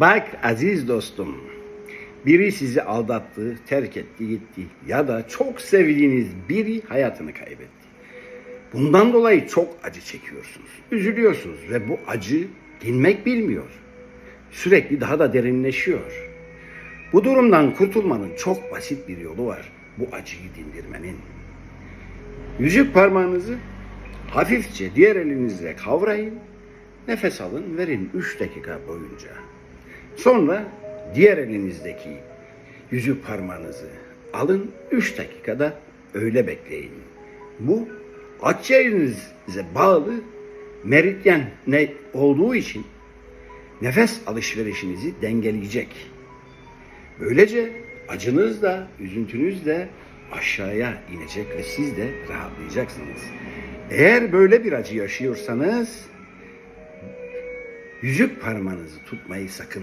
Bak aziz dostum, biri sizi aldattı, terk etti, gitti ya da çok sevdiğiniz biri hayatını kaybetti. Bundan dolayı çok acı çekiyorsunuz, üzülüyorsunuz ve bu acı dinmek bilmiyor. Sürekli daha da derinleşiyor. Bu durumdan kurtulmanın çok basit bir yolu var. Bu acıyı dindirmenin. Yüzük parmağınızı hafifçe diğer elinizle kavrayın. Nefes alın, verin 3 dakika boyunca. Sonra diğer elinizdeki yüzük parmağınızı alın 3 dakikada öyle bekleyin. Bu akciğerinize bağlı meridyen ne olduğu için nefes alışverişinizi dengeleyecek. Böylece acınız da, üzüntünüz de aşağıya inecek ve siz de rahatlayacaksınız. Eğer böyle bir acı yaşıyorsanız yüzük parmağınızı tutmayı sakın